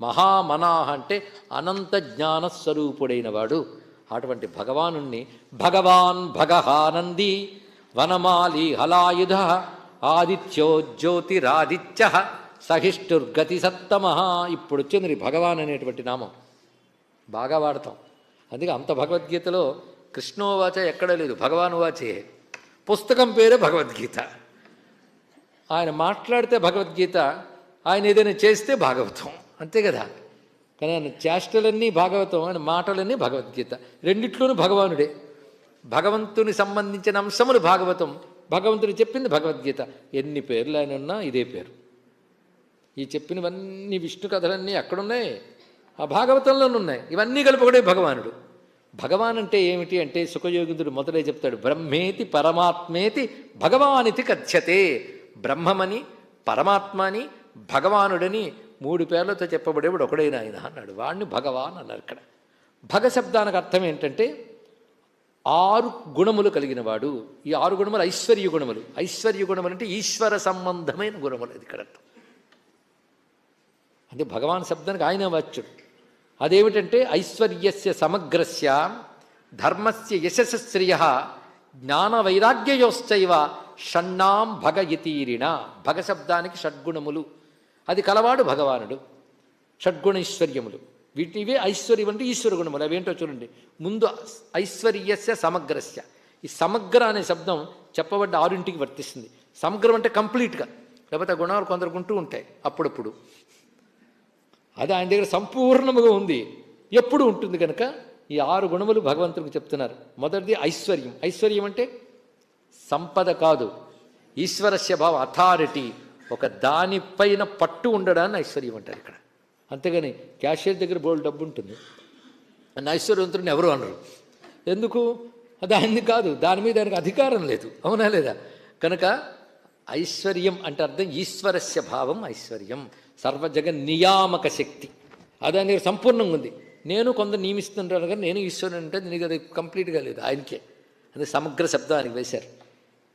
మహామనాహ అంటే అనంత జ్ఞాన స్వరూపుడైన వాడు అటువంటి భగవాను భగవాన్ భగహానంది వనమాలి హలాయుధ ఆదిత్యో జ్యోతిరాదిత్య సహిష్ఠుర్గతి సత్తమ ఇప్పుడు వచ్చింది భగవాన్ అనేటువంటి నామం. బాగా వాడతాం. అందుకే అంత భగవద్గీతలో కృష్ణోవాచ ఎక్కడ లేదు భగవాన్ వాచే పుస్తకం పేరే భగవద్గీత. ఆయన మాట్లాడితే భగవద్గీత ఆయన ఏదైనా చేస్తే భాగవతం. అంతే కదా? కానీ ఆయన చేష్టలన్నీ భాగవతం ఆయన మాటలన్నీ భగవద్గీత. రెండిట్లోనూ భగవానుడే. భగవంతుని సంబంధించిన అంశములు భాగవతం. భగవంతుడు చెప్పింది భగవద్గీత. ఎన్ని పేర్లు ఆయన ఉన్నా ఇదే పేరు. ఈ చెప్పినవన్నీ విష్ణు కథలన్నీ అక్కడున్నాయి. ఆ భాగవతంలోనే ఉన్నాయి. ఇవన్నీ కలుపుకునే భగవానుడు. భగవాన్ అంటే ఏమిటి అంటే సుఖయోగిందుడు మొదలై చెప్తాడు. బ్రహ్మేతి పరమాత్మేతి భగవానితి కథ్యతే. బ్రహ్మమని పరమాత్మని భగవానుడని మూడు పేర్లతో చెప్పబడేవాడు ఒకడైన ఆయన అన్నాడు. వాడిని భగవాన్ అన్నారు ఇక్కడ. భగ శబ్దానికి అర్థం ఏంటంటే ఆరు గుణములు కలిగిన వాడు ఈ ఆరు గుణములు ఐశ్వర్య గుణములు. ఐశ్వర్య గుణములు అంటే ఈశ్వర సంబంధమైన గుణములు అది ఇక్కడ అర్థం. అంటే భగవాన్ శబ్దానికి ఆయన వాచ్యుడు అదేమిటంటే ఐశ్వర్యస్య సమగ్రస్య ధర్మస్య యశస్శ్రియ జ్ఞాన వైరాగ్యయోశ్చైవ షణ్ణాం భగ ఇతీరిణ భగ శబ్దానికి షడ్గుణములు. అది కలవాడు భగవానుడు. షడ్గుణైశ్వర్యములు. వీటివే ఐశ్వర్యం అంటే ఈశ్వర గుణములు అవేంటో చూడండి. ముందు ఐశ్వర్యస్య సమగ్రస్య. ఈ సమగ్ర అనే శబ్దం చెప్పబడ్డ ఆరింటికి వర్తిస్తుంది. సమగ్రం అంటే కంప్లీట్గా. లేకపోతే ఆ గుణాలు కొందరు ఉంటూ ఉంటాయి అప్పుడప్పుడు. అది ఆయన దగ్గర సంపూర్ణముగా ఉంది. ఎప్పుడు ఉంటుంది కనుక ఈ ఆరు గుణములు భగవంతుడికి చెప్తున్నారు. మొదటిది ఐశ్వర్యం. ఐశ్వర్యం అంటే సంపద కాదు. ఈశ్వరస్య భావ అథారిటీ. ఒక దానిపైన పట్టు ఉండడాన్ని ఐశ్వర్యం అంటారు ఇక్కడ. అంతేగాని క్యాషియర్ దగ్గర బోల్డ్ డబ్బు ఉంటుంది. అని ఐశ్వర్యవంతుడిని ఎవరు అనరు. ఎందుకు? దాన్ని కాదు దాని మీద దానికి అధికారం లేదు. అవునా లేదా? కనుక ఐశ్వర్యం అంటే అర్థం ఈశ్వరస్య భావం ఐశ్వర్యం. సర్వజగ నియామక శక్తి. అది సంపూర్ణంగా ఉంది. నేను కొంత నియమిస్తుంటాను కానీ నేను ఈశ్వరుని అంటే నీకు అది కంప్లీట్గా లేదు ఆయనకే. అది సమగ్ర శబ్దానికి వేశారు.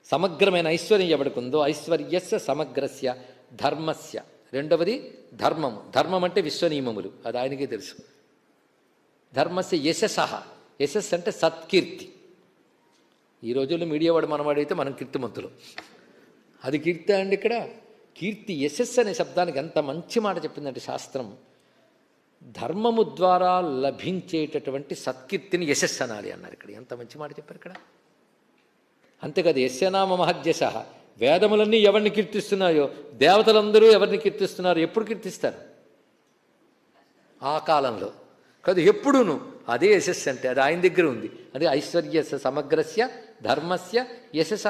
సమగ్రమైన ఐశ్వర్యం ఎవడుకుందో ఐశ్వర్యస్య సమగ్రస్య ధర్మస్య. రెండవది ధర్మము. ధర్మం అంటే విశ్వనియమములు. అది ఆయనకే తెలుసు. ధర్మస్య యశస యశస్ అంటే సత్కీర్తి. ఈ రోజుల్లో మీడియా వాడు మనవాడైతే మనం కీర్తిమంతులు. అది కీర్తి అండి ఇక్కడ? కీర్తి యశస్సు అనే శబ్దానికి ఎంత మంచి మాట చెప్పిందంటే శాస్త్రం. ధర్మము ద్వారా లభించేటటువంటి సత్కీర్తిని యశస్సు అనాలి అన్నారు ఇక్కడ. ఎంత మంచి మాట చెప్పారు ఇక్కడ? అంతేకాదు యస్యనామ మహద్యశ. వేదములన్నీ ఎవరిని కీర్తిస్తున్నాయో దేవతలందరూ ఎవరిని కీర్తిస్తున్నారు ఎప్పుడు కీర్తిస్తారు? ఆ కాలంలో. కాదు ఎప్పుడూను? అదే యశస్సు అంటే అది ఆయన దగ్గర ఉంది. అదే ఐశ్వర్య సమగ్రస్య ధర్మస్య యశస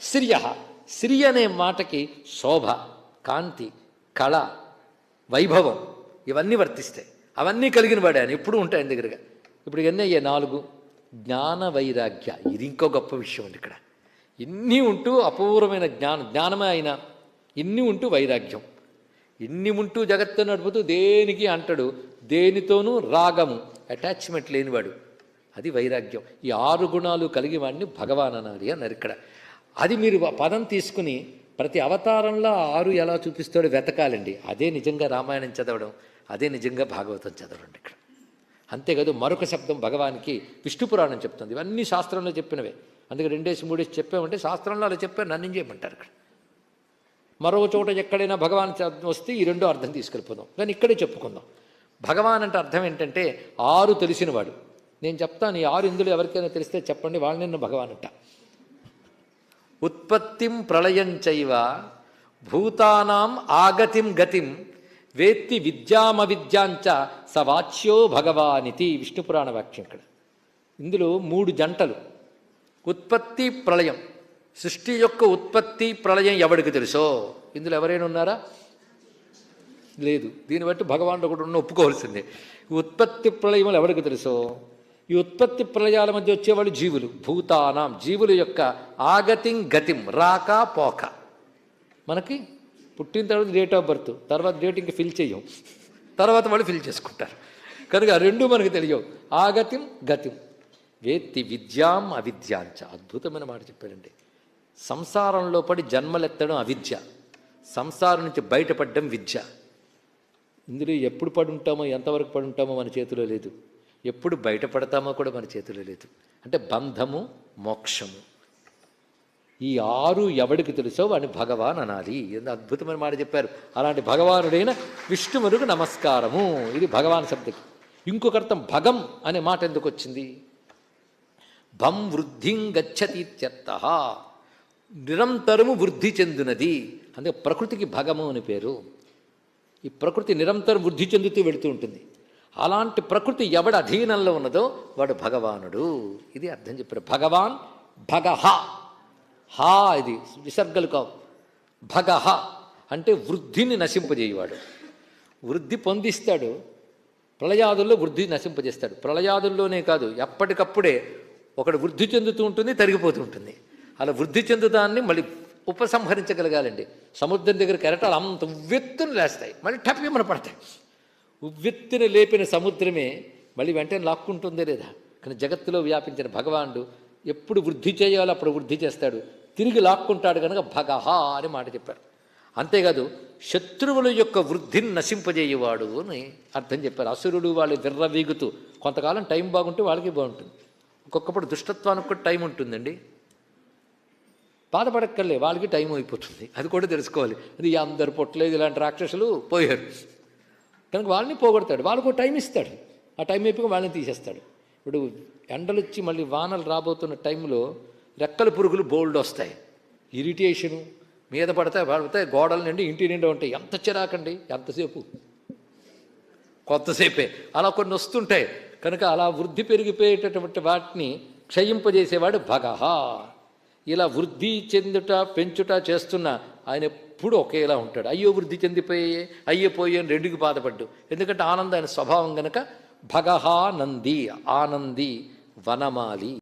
శ్రియ శ్రీ అనే మాటకి శోభ కాంతి కళ వైభవం ఇవన్నీ వర్తిస్తాయి. అవన్నీ కలిగిన వాడే ఆయన. ఎప్పుడు ఉంటాయి ఆయన దగ్గరగా. ఇప్పుడు ఎన్ని నాలుగు. జ్ఞాన వైరాగ్య. ఇది ఇంకో గొప్ప విషయం ఉంది ఇక్కడ. ఇన్ని ఉంటూ అపూర్వమైన జ్ఞానం జ్ఞానమే అయినా ఇన్ని ఉంటూ వైరాగ్యం. ఇన్ని ఉంటూ జగత్తు నడుపుతూ దేనికి అంటాడు? దేనితోనూ రాగము అటాచ్మెంట్ లేనివాడు. అది వైరాగ్యం. ఈ ఆరు గుణాలు కలిగి వాడిని భగవాన్ అనాలి అన్నారు ఇక్కడ అది మీరు పదం తీసుకుని ప్రతి అవతారంలో ఆరు ఎలా చూపిస్తాడో వెతకాలండి. అదే నిజంగా రామాయణం చదవడం అదే నిజంగా భాగవతం చదవడం ఇక్కడ. అంతేకాదు మరొక శబ్దం భగవానికి విష్ణు పురాణం చెప్తుంది. ఇవన్నీ శాస్త్రంలో చెప్పినవే. అందుకే రెండేసి మూడేసి చెప్పామంటే శాస్త్రంలో అలా చెప్పారు నన్ను చేయమంటారు ఇక్కడ? మరో చోట ఎక్కడైనా భగవాన్ వస్తే ఈ రెండో అర్థం తీసుకెళ్ళిపోదాం. కానీ ఇక్కడే చెప్పుకుందాం. భగవాన్ అంటే అర్థం ఏంటంటే ఆరు తెలిసినవాడు. నేను చెప్తాను ఈ ఆరు ఇందులో ఎవరికైనా తెలిస్తే చెప్పండి వాళ్ళని నిన్న భగవాన్ అంట. ఉత్పత్తిం ప్రళయం చైవ భూతానాం ఆగతిం గతిం వేత్తి విద్యామవిద్యాంచ సవాచ్యో భగవానితి. విష్ణు పురాణ వాక్యం ఇక్కడ. ఇందులో మూడు జంటలు. ఉత్పత్తి ప్రళయం. సృష్టి యొక్క ఉత్పత్తి ప్రళయం ఎవడికి తెలుసో? ఇందులో ఎవరైనా ఉన్నారా? లేదు. దీన్ని బట్టి భగవానుడు ఒకటి ఉన్న ఒప్పుకోవాల్సిందే. ఈ ఉత్పత్తి ప్రళయములు ఎవరికి తెలుసో? ఈ ఉత్పత్తి ప్రళయాల మధ్య వచ్చేవాళ్ళు జీవులు. భూతానాం. జీవుల యొక్క ఆగతిం గతిం. రాక పోక. మనకి పుట్టిన తర్వాత డేట్ ఆఫ్ బర్త్ తర్వాత డేట్ ఇంకా ఫిల్ చేయం. తర్వాత వాళ్ళు ఫిల్ చేసుకుంటారు. కనుక రెండు మనకు తెలియవు. ఆగతిం గతిం. వేత్తి విద్యాం అవిద్యాంచ అద్భుతమైన మాట చెప్పాడండి సంసారంలో పడి జన్మలెత్తడం అవిద్య. సంసారం నుంచి బయటపడడం విద్య. ఇందులో ఎప్పుడు పడి ఉంటామో ఎంతవరకు పడుంటామో మన చేతిలో లేదు. ఎప్పుడు బయటపడతామో కూడా మన చేతిలో లేదు. అంటే బంధము మోక్షము. ఈ ఆరు ఎవడికి తెలుసో వాడిని భగవాన్ అనాలి. ఎంత అద్భుతమైన మాట చెప్పారు. అలాంటి భగవానుడైన విష్ణువునికి నమస్కారము. ఇది భగవాన్ శబ్దకి. ఇంకొక అర్థం భగం అనే మాట ఎందుకు వచ్చింది? భం వృద్ధిం గచ్చతి ఇత్యర్థ. నిరంతరము వృద్ధి చెందినది. అందుకే ప్రకృతికి భగము అని పేరు. ఈ ప్రకృతి నిరంతరం వృద్ధి చెందుతూ వెళుతూ ఉంటుంది. అలాంటి ప్రకృతి ఎవడ అధీనంలో ఉన్నదో వాడు భగవానుడు. ఇది అర్థం చెప్పారు. భగవాన్ భగహ. హా ఇది విసర్గలు కావు. భగహ అంటే వృద్ధిని నశింపజేయవాడు. వృద్ధి పొందిస్తాడు. ప్రళయాదుల్లో వృద్ధి నశింపజేస్తాడు. ప్రళయాదుల్లోనే కాదు. ఎప్పటికప్పుడే ఒకడు వృద్ధి చెందుతూ ఉంటుంది తరిగిపోతూ ఉంటుంది. అలా వృద్ధి చెందుదాన్ని మళ్ళీ ఉపసంహరించగలగాలండి. సముద్రం దగ్గర కెరటాలు అంత ఉవ్వెత్తున లేస్తాయి మళ్ళీ టప్పిమని పడతాయి. ఉవ్వెత్తున లేపిన సముద్రమే మళ్ళీ వెంటనే లాక్కుంటుందే లేదా? కానీ జగత్తులో వ్యాపించిన భగవానుడు ఎప్పుడు వృద్ధి చేయాలో అప్పుడు వృద్ధి చేస్తాడు. తిరిగి లాక్కుంటాడు కనుక భగహ అని మాట చెప్పారు అంతేకాదు శత్రువుల యొక్క వృద్ధిని నశింపజేయవాడు అని అర్థం చెప్పారు. అసురుడు వాళ్ళు విర్రవీగుతూ కొంతకాలం టైం బాగుంటే వాళ్ళకి బాగుంటుంది. ఒక్కొక్కప్పుడు దుష్టత్వానికి కూడా టైం ఉంటుందండి. బాధపడక్కర్లే వాళ్ళకి టైం అయిపోతుంది. అది కూడా తెలుసుకోవాలి. అది అందరు పొట్టలేదు ఇలాంటి రాక్షసులు పోయారు. కనుక వాళ్ళని పోగొడతాడు. వాళ్ళకు టైం ఇస్తాడు. ఆ టైం అయిపోయి వాళ్ళని తీసేస్తాడు. ఇప్పుడు ఎండలొచ్చి మళ్ళీ వానలు రాబోతున్న టైంలో రెక్కల పురుగులు బోల్డ్ వస్తాయి. ఇరిటేషను మీద పడతాయి పడతాయి గోడల నుండి ఇంటి నిండా ఉంటాయి. ఎంత చిరాకండి. ఎంతసేపు? కొత్తసేపే అలా కొన్ని వస్తుంటాయి. కనుక అలా వృద్ధి పెరిగిపోయేటటువంటి వాటిని క్షయింపజేసేవాడు భగహ. ఇలా వృద్ధి చెందుట పెంచుట చేస్తున్న ఆయన ఎప్పుడు ఒకేలా ఉంటాడు. అయ్యో వృద్ధి చెందిపోయే అయ్యో పోయే అని రెండుకి బాధపడ్డు. ఎందుకంటే ఆనంద ఆయన స్వభావం గనక భగహానంది ఆనంది వనమాలి.